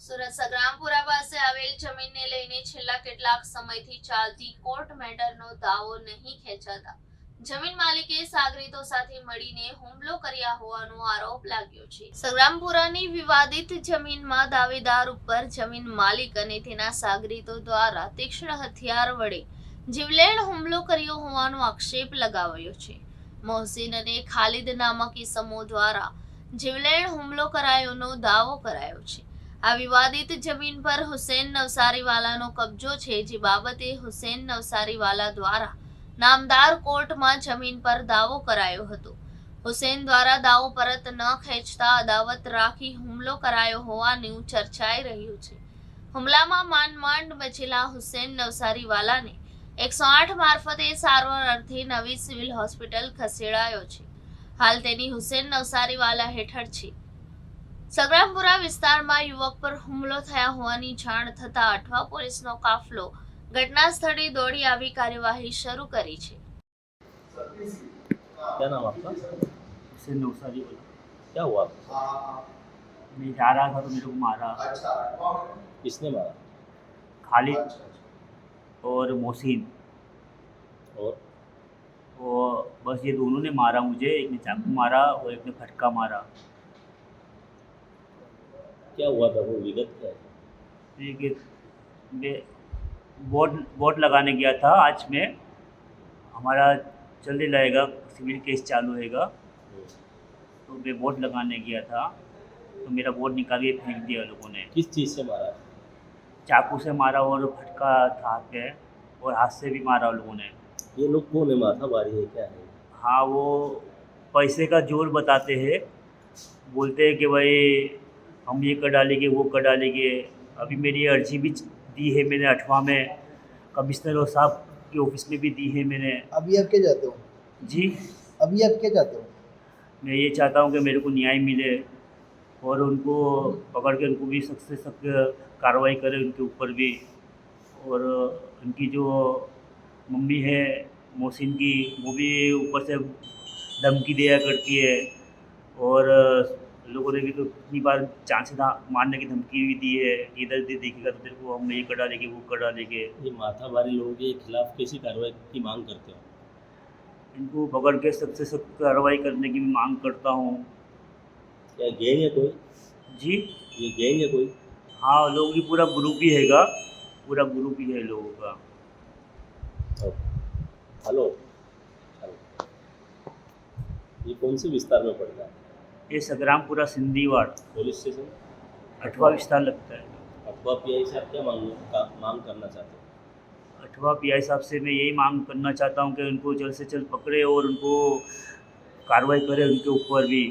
સુરત સંગ્રામપુરા પાસે આવેલ જમીનને લઈને છેલ્લા કેટલાક સમયથી ચાલતી કોર્ટ મેટરનો દાવો નહીં ખેંચાતા. જમીન માલિકે સાગરીતો સાથે મળીને હુમલો કર્યા હોવાનો આરોપ લાગ્યો છે. સંગ્રામપુરાની વિવાદિત જમીનમાં દાવેદાર ઉપર જમીન માલિક અને તેના સાગરીતો દ્વારા તીક્ષ્ણ હથિયાર વડે જીવલેણ હુમલો કર્યો હોવાનો આક્ષેપ લગાવ્યો છે. મોહસિન અને ખાલિદ નામક ઇસમો દ્વારા જીવલેણ હુમલો કરાયોનો દાવો કરાયો છે. આ વિવાદિત જમીન પર હુસેન નવસારીવાલાનો કબજો છે, જે બાબતે હુસેન નવસારીવાલા દ્વારા નામદાર કોર્ટમાં જમીન પર દાવો કરાયો હતો. હુસેન દ્વારા દાવો પરત ન ખેંચતા અદાવત રાખી હુમલો કરાયો હોવાનું ચર્ચાઈ રહ્યું છે. હુમલામાં માંડ મચેલા હુસેન નવસારીવાલાને એકસો આઠ મારફતે સારવાર અર્થે નવી સિવિલ હોસ્પિટલ ખસેડાયો છે. હાલ તેની હુસેન નવસારીવાલા હેઠળ છે. સંગ્રામપુરા વિસ્તારમાં યુવક પર હુમલો થયા હોવાની જાણ થતા અઠવા પોલીસનો કાફલો ઘટના સ્થળે દોડી આવી કાર્યવાહી શરૂ કરી છે क्या नाम आपका से नौसारी बोला क्या हुआ आपको? मैं जा रहा था तो मेरे को मारा किसने मारा खालिद और मोहसिन और और बस ये दोनों ने मारा मुझे एक ने चाकू मारा और एक ने फटका मारा क्या हुआ था वो विगत क्या है मैं बोर्ड बोर्ड लगाने गया था। आज मैं हमारा जल्दी लगेगा सिविल केस चालू होएगा। तो मैं बोर्ड लगाने गया था। तो मेरा बोर्ड निकाल के फेंक दिया लोगों ने। किस चीज़ से मारा? चाकू से मारा और फटका था हाथ पे और हाथ से भी मारा लोगों ने। ये लोग कौन है? माथा भारी है क्या है? हाँ वो पैसे का ज़ोर बताते हैं। बोलते हैं कि भाई हम ये कर डालेंगे वो कर डालेंगे। अभी मेरी अर्जी भी दी है मैंने अठवा में कमिश्नर और साहब के ऑफ़िस में भी दी है मैंने। अभी आप क्या चाहते हो? जी? अभी आप क्या चाहते हो? मैं ये चाहता हूँ कि मेरे को न्याय मिले और उनको पकड़ के उनको भी सख्त से सख्त कार्रवाई करें उनके ऊपर भी। और उनकी जो मम्मी है मोहसिन की वो भी ऊपर से धमकी दिया करती है। और लोगों ने भी तो कितनी बार चांस था मारने की धमकी भी दी है इधर से देखेगा तो तेरे को हम ये कर डालेंगे वो कर डालेंगे ये माथा भारी लोगों के खिलाफ कैसी कार्रवाई की मांग करते हो? इनको पकड़ के सख्त से सख्त कार्रवाई करने की मांग करता हूँ। क्या गैंग है कोई? जी? ये गैंग है कोई? हाँ लोगों की पूरा ग्रुप ही हैगा पूरा ग्रुप ही है लोगों का। हेलो ये कौन से विस्तार में पड़ता है? ये संग्रामपुरा सिंधीवाड़ पुलिस स्टेशन अठवा विस्तार लगता है। अठवा पी आई साहब क्या मांग का, मांग करना चाहते हैं? अठवा पी आई साहब से मैं यही मांग करना चाहता हूँ कि उनको जल्द से जल्द पकड़े और उनको कार्रवाई करे उनके ऊपर भी।